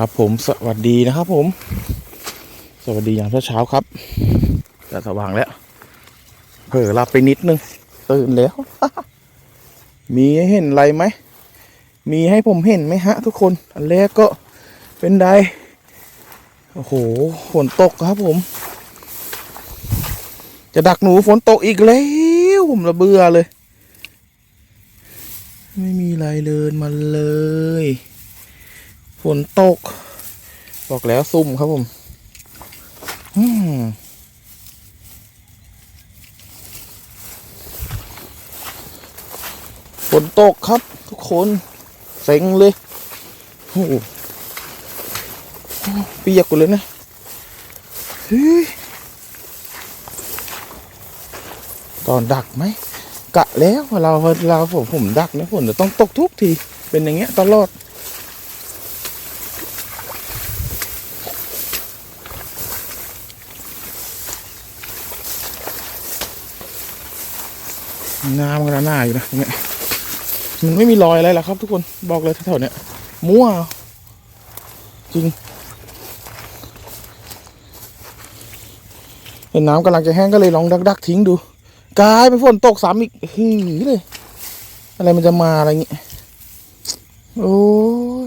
ครับผมสวัสดีนะครับผม สวัสดียามเช้าครับจะสว่างแล้วเผลอหลับไปนิดนึง ตื่นแล้ว มีให้เห็นอะไรไหม มีให้ผมเห็นไหมฮะ ทุกคน อันแรกก็เป็นไดโอ้โหฝนตกครับผม จะดักหนูฝนตกอีกแล้วผมระเบื่อเลย ไม่มีอะไรเลยมาเลย นตก บอกแล้วซุ่มครับผมอืมฝนตกครับ ทุกคนเซ็งเลยโอ้เปียกหมดเลยนะเฮ้ยตอนดักไหมกะแล้วเวลาเวลาผมผมดักนี่ยฝนจะต้องตกทุกที เป็นอย่างเงี้ยตลอด น้ำกันหน้าอยู่นะตรงเนี้ยมันไม่มีรอยอะไรหรอกครับทุกคนบอกเลยแถวๆเนี้ยมั่ว จริงเห็นน้ำกำลังจะแห้งก็เลยลองดัก ๆ ทิ้งดูกลายเป็นฝนตกซ้ำอีกหือเลย อะไรมันจะมาอะไรเงี้ยโอ้ย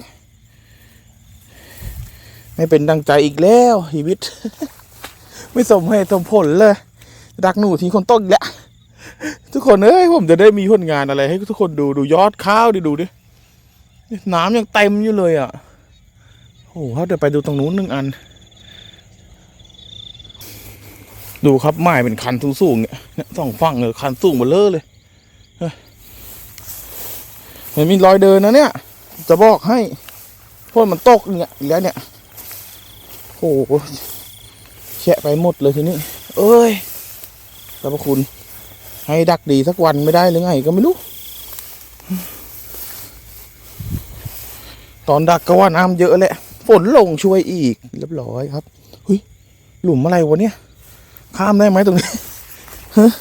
ไม่เป็นดังใจอีกแล้วชีวิต ไม่สมเหตุสมผลเลย ดักหนูทิ้งคนตกอีกแล้ว ทุกคนเอ้ยผมจะได้มีผลงานอะไร ให้ทุกคนดูดูยอดข้าวดิดูดิน้ำยังเต็มอยู่เลยอะโอ้โหเดี๋ยวไปดูตรงนู้นหนึ่งอัน ดูครับไม้เป็นคันสูงๆเนี่ยนี่ยสองฝั่งเลยคันสูงหมดเลยเลยเฮ้ยมันมีรอยเดินนะเนี่ย จะบอกให้พราะมันตกเนี่ยอีกแล้วเนี่ยโอ้โหแฉะไปหมดเลยทีนี้ เอ้ยขอบพระคุณ ให้ดักดีสักวันไม่ได้หรือไงก็ไม่รู้ ตอนดักก็ว่าน้ำเยอะแหละ ฝนลงช่วยอีกเรียบร้อยครับเฮ้ยหลุมอะไรวะเนี่ย ข้ามได้ไหมตรงนี้ฮะ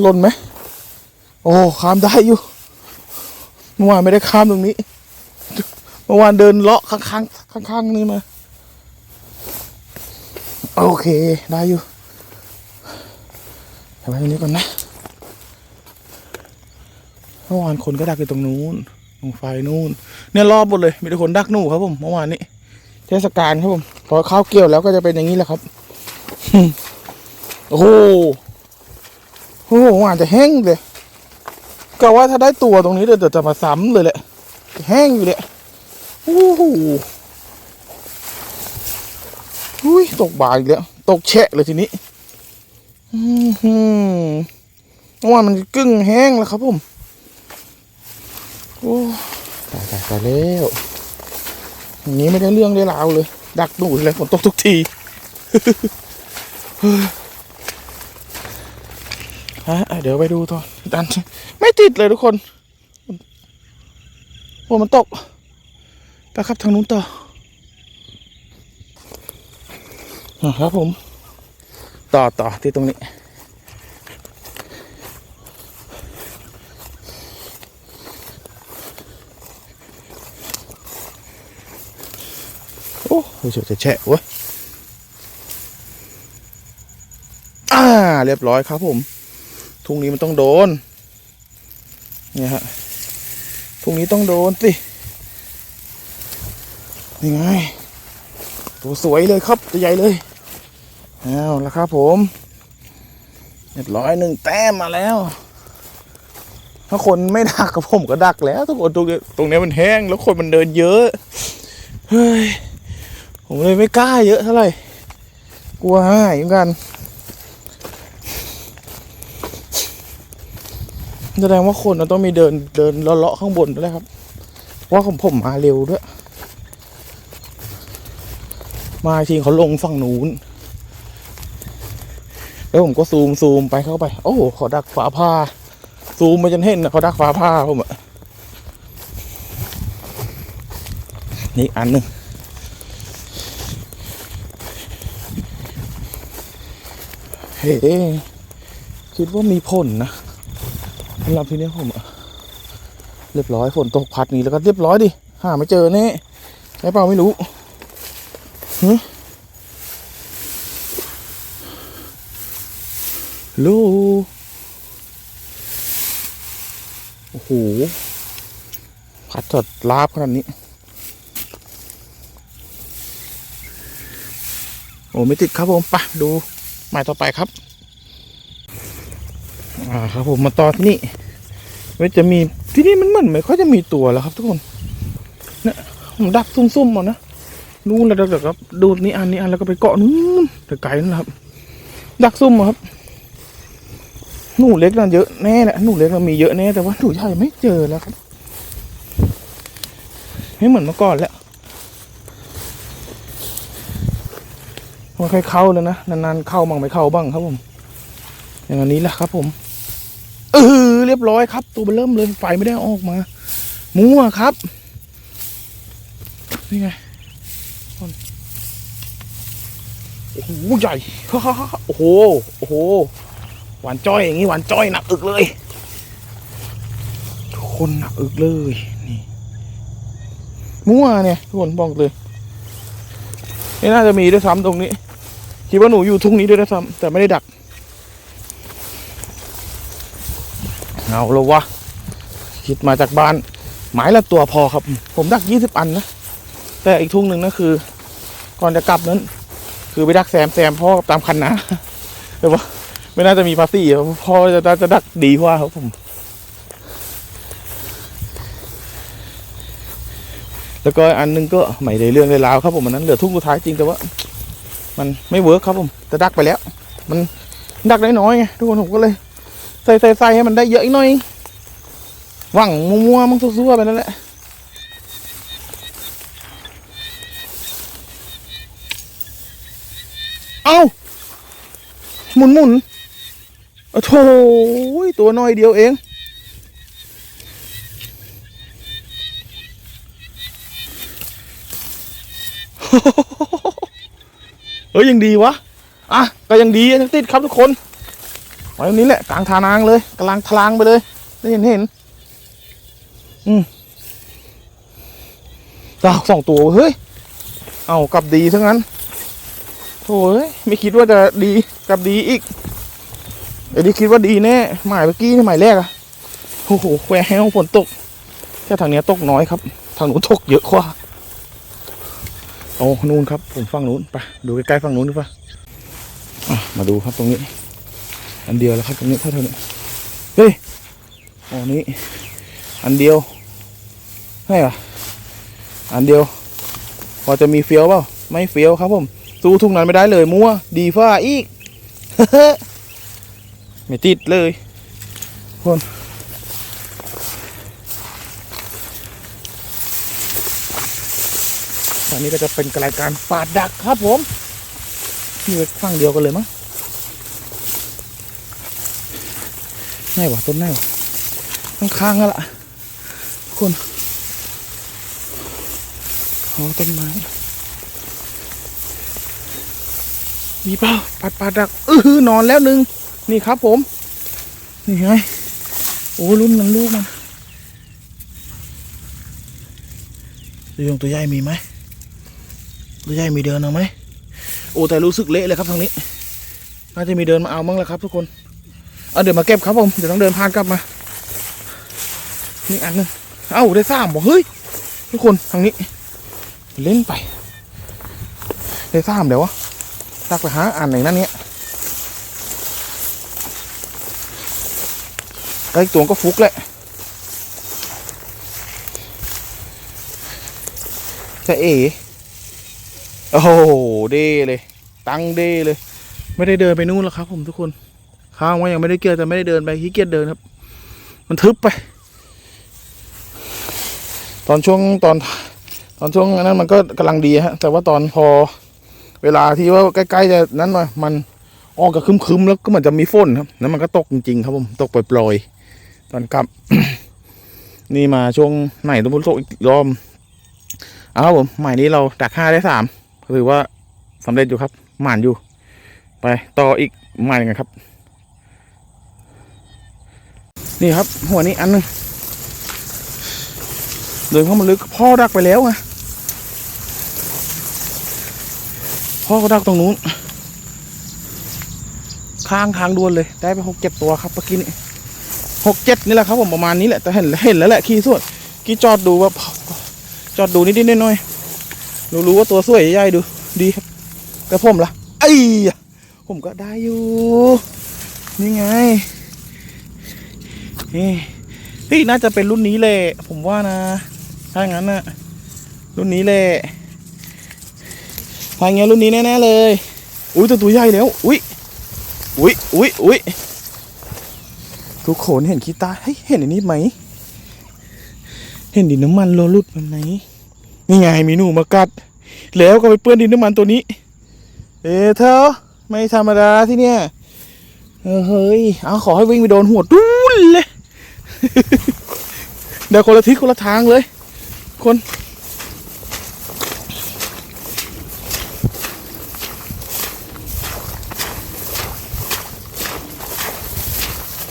หล่นไหมโอ้ข้ามได้อยู่เมื่อวานไม่ได้ข้ามตรงนี้เมื่อวานเดินเลาะข้างๆข้างๆนี่มา โอเค ได้อยู่ ไว้ตรงนี้ก่อนนะเมื่อวานคนก็ดักอยู่ตรงนู้นตรงไฟนู้นเนี่ยรอบหมดเลย มีแต่คนดักหนูครับผมเมื่อวานนี้ เทศกาลครับผมพอข้าวเกี่ยวแล้วก็จะเป็นอย่างนี้แหละครับโอ้โหโอ้โหอาจจะแห้งเลยก็ว่าถ้าได้ตัวตรงนี้เดี๋ยวจะมาซ้ำเลยแหละแห้งอยู่เลยโอ้โหอุ้ยตกบ่ายอีกแล้ว ตกแฉะเลยทีนี้ ว่ามันกึ่งแห้งแล้วครับผม โอ้ตายตายตายแล้วอย่างนี้ไม่ได้เรื่องได้ราวเลย ดักดูดเลยฝนตกทุกทีฮะอะเดี๋ยวไปดูตอนดัน ไม่ติดเลยทุกคนฝนมันตก ไปครับทางนู้นต่ออะครับผม ต่อต่อที่ตรงนี้ โอ้รู้สึกจะแฉะเว้ยอ่า เรียบร้อยครับผม ทุ่งนี้มันต้องโดน เนี่ยฮะ ทุ่งนี้ต้องโดนสินี่ไงตัวสวยเลยครับ ตัวใหญ่เลย เอาละครับผมเรียบร้อยหนึ่งแต้มมาแล้ว ถ้าคนไม่ดักกับผมก็ดักแล้วทุกคนตรงนี้ตรงนี้มันแห้งแล้วคนมันเดินเยอะเฮ้ยผมเลยไม่กล้าเยอะเท่าไหร่กลัวหายเหมือนกันแสดงว่าคนมันต้องมีเดินเดินเลาะๆข้างบนด้วยครับเพราของผมมาเร็วด้วย มาทีเขาลงฝั่งนู้น แล้วผมก็ซูมซูมไปเข้าไป โอ้โหเขาดักฝาผ้าซูมไปจนเห็นนะเขาดักฝาผ้าผมอะนี่อันหนึ่งเฮ้คิดว่ามีผลนะสำหรับทีนี้ผมอะเรียบร้อยฝนตกพัดนี้แล้วก็เรียบร้อยดิหาไม่เจอแน่ใช่เปล่าไม่รู้ ฮึลูโอ้โหพัดจดลาบขนาดนี้ โอ้ไม่ติดครับผมปะดูหมายต่อไปครับ อ่าครับผมมาต่อที่นี่เว้ยจะมีที่นี่มันเหมือนไม่ค่อยจะมีตัวแล้วครับทุกคนเนี่ยผมดักซุ่มๆหมดนะนู่นแล้วเดี๋ยวครับ ดูนี่อันนี้อันแล้วก็ไปเกาะนู่นแต่ไกลนั่นแหละครับ ดักซุ่มอะครับ หนูเล็กนั่นเยอะแน่แหละหนูเล็กมันมีเยอะแน่แต่ว่าหนูใหญ่ไม่เจอแล้วครับไม่เหมือนเมื่อก่อนแล้วมันค่อยเข้าแล้วนะนานๆเข้าบ้างไม่เข้าบ้างครับผม อย่างนี้แหละครับผมเออเรียบร้อยครับ ตัวเบอร์เริ่มเลยไฟไม่ได้อออกมามั่วครับนี่ไงโอ้โหใหญ่โอ้โหโอ้โห หวานจ้อยอย่างนี้หวานจ้อยหนักอึกเลย ทุกคนหนักอึกเลยนี่มั่วเนี่ยทุกคนบอกเลยนี่น่าจะมีด้วยซ้ำตรงนี้คิดว่าหนูอยู่ทุ่งนี้ด้วยซ้ำแต่ไม่ได้ดักเอาแล้ววะคิดมาจากบ้าน หมายละตัวพอครับ ผมดักยี่สิบอันนะแต่อีกทุ่งหนึ่งนะคือ ก่อนจะกลับนั้น คือไปดักแซมแซมพ่อตามคันนะแต่ว่า ไม่น่าจะมีภาษีอะพ่อจะจะดักดีกว่าครับผม แล้วก็อันหนึงก็ไม่ได้เรื่องเลยราวครับผมอันนั้นเหลือทุ่งสุดท้ายจริงแต่ว่า มันไม่เวิร์กครับผมแต่ดักไปแล้ว มันดักได้น้อยไงทุกคนผมก็เลยใส่ใส่ใส่ให้มันได้เยอะอีกหน่อยหวังมัวๆมันซัวๆไปนั่นแหละเอ้าหมุนหมุน อ้โถตัวน้อยเดียวเอง เฮ้ยยังดีวะ อะ ก็ยังดียังติดครับทุกคนไว้ตรงนี้แหละกลางทานางเลยกำลังทลางไปเลย ได้เห็นเห็น อืมดาวสองตัวเฮ้ย เอากลับดีทั้งนั้นโอ้ยไม่คิดว่าจะดีกลับดีอีก ไอ้ที่คิดว่าดีแน่หมายเมื่อกี้นี่หมายแรกอะโอ้โหแควแห้งฝนตกแค่ทางนี้ตกน้อยครับ ทางนู้นตกเยอะกว่าโอ้นู่นครับ ผมฝั่งนู้นไปดูใกล้ๆฝั่งนู้นดีกว่าอะมาดูครับตรงนี้ อันเดียวแล้วครับตรงนี้เท่านี้เฮ้ยอ๋อนี้อันเดียวใช่ปะอันเดียว พอจะมีเฟี้ยวเปล่าไม่เฟี้ยวครับผมสู้ทุ่งนั้นไม่ได้เลยมั่ว ดีฟ้าอีก ไม่ติดเลยคนอันนี้ก็จะเป็นรายการปาดดักครับผมนี่ฝั่งเดียวกันเลยมั้งไหนวะต้นไหนวะข้างๆนั่นแหละคนอ๋อต้นไม้มีเปล่าปัดปัดดักเออนอนแล้วหนึ่ง นี่ครับผม นี่ไง โอ้รุ่นมันลูกมันตัวยงตัวใหญ่มีไหมตัวใหญ่มีเดินเอาไหมโอ้แต่รู้สึกเละเลยครับทางนี้ น่าจะมีเดินมาเอามั้งแหละครับ ทุกคนเอาเดี๋ยวมาเก็บครับผมเดี๋ยวต้องเดินผ่านกลับมา นี่อันหนึงเอ้าได้สามบอกเฮ้ยทุกคนทางนี้ เล่นไป ได้สามเดี๋ยววะตักไปหาอันไหนนั่นเนี่ย ไอ้ตัวก็ฟุกแหละจะเอ๋โอ้โหเด้เลย ตังเด้เลย ไม่ได้เดินไปนู่นแล้วครับ ผมทุกคนข้างว่ายังไม่ได้เกียร์แต่ไม่ได้เดินไปขี้เกียจเดินครับ มันทึบไป ตอนช่วงตอน ตอนช่วงนั้นมันก็กำลังดีฮะ แต่ว่าตอนพอเวลาที่ว่าใกล้ๆจะนั้นหน่อยมันออกกับคึมๆแล้วก็เหมือนจะมีฝนครับ แล้วมันก็ตกจริงๆครับผม ตกปล่อยๆ ตอนกลับ นี่มาช่วงไหนต้องพูดตกอีกรอบเอาครับผมใหมายนี้เราดักห้าได้สามถือว่าสำเร็จอยู่ครับ หมานอยู่ ไปต่ออีกหมายหนึงกันครับ นี่ครับ หัวนี้อันหนึงเดินเข้ามาลึกพ่อดักไปแล้วไงพ่อก็ดักตรงนู้น ข้างทางด่วนเลย ได้ไปหกเจ็ดตัวครับเมื่อกี้นี้ หกเจ็ดนี่แหละครับผมประมาณนี้แหละแต่เห็นเห็นแล้วแหละขี้ส่วนกี้จอดดูว่าจอดดูนิดๆหน่อยๆรู้รู้ว่าตัวสวยใหญ่ดูดีครับแต่ผมล่ะไอ้ผมก็ได้อยู่ นี่ไงนี่เฮ้ยน่าจะเป็นรุ่นนี้แหละผมว่านะ ถ้างั้นนะรุ่นนี้แหละถ้าอย่างเงี้ยรุ่นนี้แน่ๆเลย อุ้ยตัวตัวใหญ่แล้ว อุ้ยอุ้ยอุ้ยอุ้ย ทุกคนเห็นขี้ตาเฮ้ยเห็นอันนี้ไหม เห็นดินน้ำมันโลลุดมันไหมนี่ไงมีหนูมากัด แล้วก็ไปเปื้อนดินน้ำมันตัวนี้ เอเธอไม่ธรรมดาที่เนี่ยเฮ้ยเอาขอให้วิ่งไปโดนหัวดุ้นเลยเดี๋ยวคนละทิศคนละทางเลย คน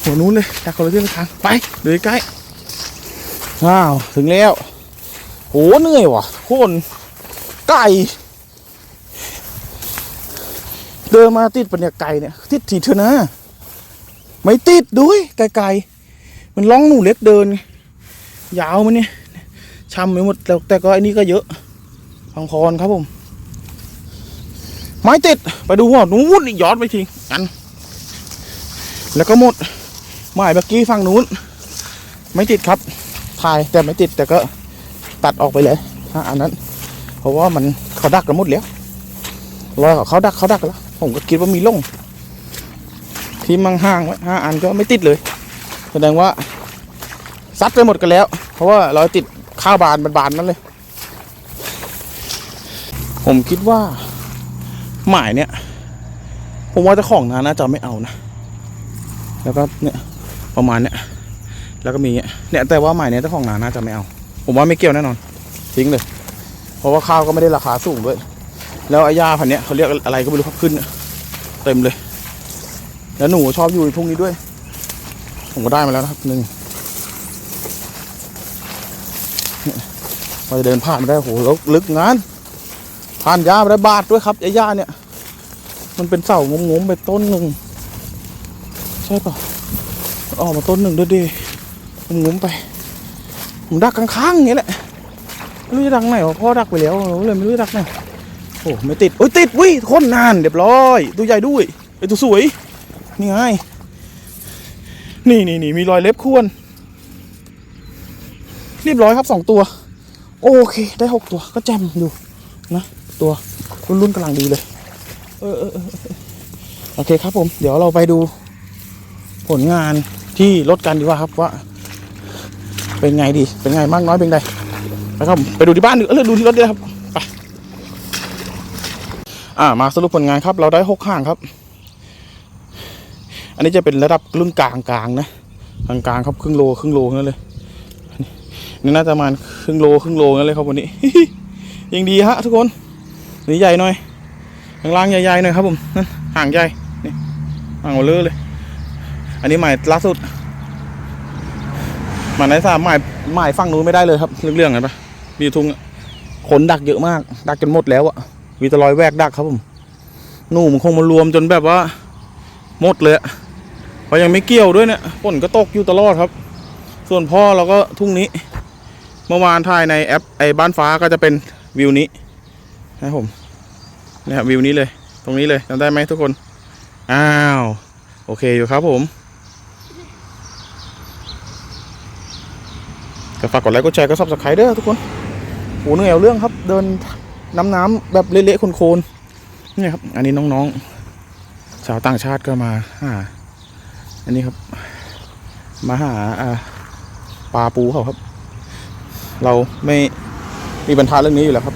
หัวนู้นเลยจากคนละทิศคนละทางไปเดี๋ยวใกล้อ้าวถึงแล้วโหเหนื่อยว่ะโคนไก่เดินมาติดปะเนี่ยไก่เนี่ย ติดทีเถอนะ ไม่ติดด้วยไก่ๆมันล่องหนูเล็กเดิน ยาวมันเนี่ยช้ำไปหมดแต่แต่ก็อันนี้ก็เยอะพังพรครับผม ไม้ติดไปดูหัวนู้นอีกย้อนไปทีกันแล้วก็หมด ไม้เมื่อกี้ฝั่งนู้น ไม่ติดครับถ่ายแต่ไม่ติดแต่ก็ตัดออกไปเลยถ้าอันนั้น เพราะว่ามันเขาดักกันหมดแล้วรอยของเขาดักเขาดักแล้ว ผมก็คิดว่ามีล่งที่มังห่างไว้ห้าอันก็ไม่ติดเลยแสดงว่าซัดไปหมดกันแล้ว เพราะว่ารอยติดข้าวบานบานนั่นเลย ผมคิดว่าหมายเนี่ย ผมว่าเจ้าของนาน่าจะไม่เอานะ แล้วก็เนี่ย ประมาณเนี่ยแล้วก็มีเนี่ยเนี่ยแต่ว่าหมายเนี้ยเจ้าของนาน่าจะไม่เอา ผมว่าไม่เกี่ยวแน่นอน ทิ้งเลย เพราะว่าข้าวก็ไม่ได้ราคาสูงด้วย แล้วไอ้หญ้าพันเนี้ยเขาเรียกอะไรก็ไม่รู้ครับขึ้น เต็มเลย แล้วหนูชอบอยู่ในทุ่งนี้ด้วย ผมก็ได้มาแล้วนะครับหนึ่งเนี่ยพอจะเดินผ่านมาได้โหแล้วลึกงาน ผ่านหญ้ามาได้บาทด้วยครับไอ้หญ้าเนี่ย มันเป็นเสางงๆไปต้นหนึ่งใช่ปะ ออกมาต้นหนึ่งด้วยดิงงๆไป ผมดักข้างๆอย่างเงี้แหละไม่รู้จะดักไหนวะพ่อดักไปแล้วเลยไม่รู้จะดักไหนโอ้ไม่ติดโอ้ยติดวิโคนนานเรียบร้อยตัวใหญ่ด้วยไอตัวสวยนี่ไงนี่นี่นี่มีรอยเล็บข่วนเรียบร้อยครับสองตัว โอเค ได้หกตัวก็แจ่มอยู่นะ ตัวรุ่นๆกำลังดีเลยเออเออเออเออโอเคครับผม เดี๋ยวเราไปดูผลงาน ที่รถกันดีกว่าครับว่า เป็นไงดี เป็นไงมากน้อยเป็นไงไปครับไปดูที่บ้านดีเออดูที่รถดีครับไปอ่ามาสรุปผลงานครับ เราได้หกข้างครับ อันนี้จะเป็นระดับรุ่นกลางกลางนะกลางกลางครับครึ่งโลครึ่งโลนั่นเลยนี่น่าจะประมาณครึ่งโลครึ่งโลนั่นเลยครับวันนี้ยังดีฮะทุกคนนี่ใหญ่หน่อยข้างล่างใหญ่ๆหน่อยครับผมนั่นห่างใหญ่นี่ห่างเบลอเลย อันนี้หมายล่าสุดหมายไหนสามหมายหมายฝั่งนู้นไม่ได้เลยครับเรื่องๆกันปะมีทุ่งขนดักเยอะมาก ดักจนหมดแล้วอะมีแตรอยแวกดักครับผมหนูมันคงมารวมจนแบบว่าหมดเลยอะเพราะยังไม่เกี่ยวด้วยเนี่ยฝนก็ตกอยู่ตลอดครับ ส่วนพ่อเราก็ทุ่งนี้ เมื่อวานถ่ายในแอปไอ้บ้านฟ้าก็จะเป็นวิวนี้นะครับผมนะครับวิวนี้เลย ตรงนี้เลยจำได้ไหมทุกคน อ้าว โอเคอยู่ครับผม ฝากกดไลค์กดแชร์ก็ซับสไครต์เด้อทุกคนโหเหนื่อยเอาเรื่องครับ เดินน้ำน้ำๆแบบเละๆโคลนๆนี่ครับ อันนี้น้องๆ ชาวต่างชาติก็มาหาอันนี้ครับ มาหาอ่าปลาปูเขาครับ เราไม่มีปัญหาเรื่องนี้อยู่แล้วครับ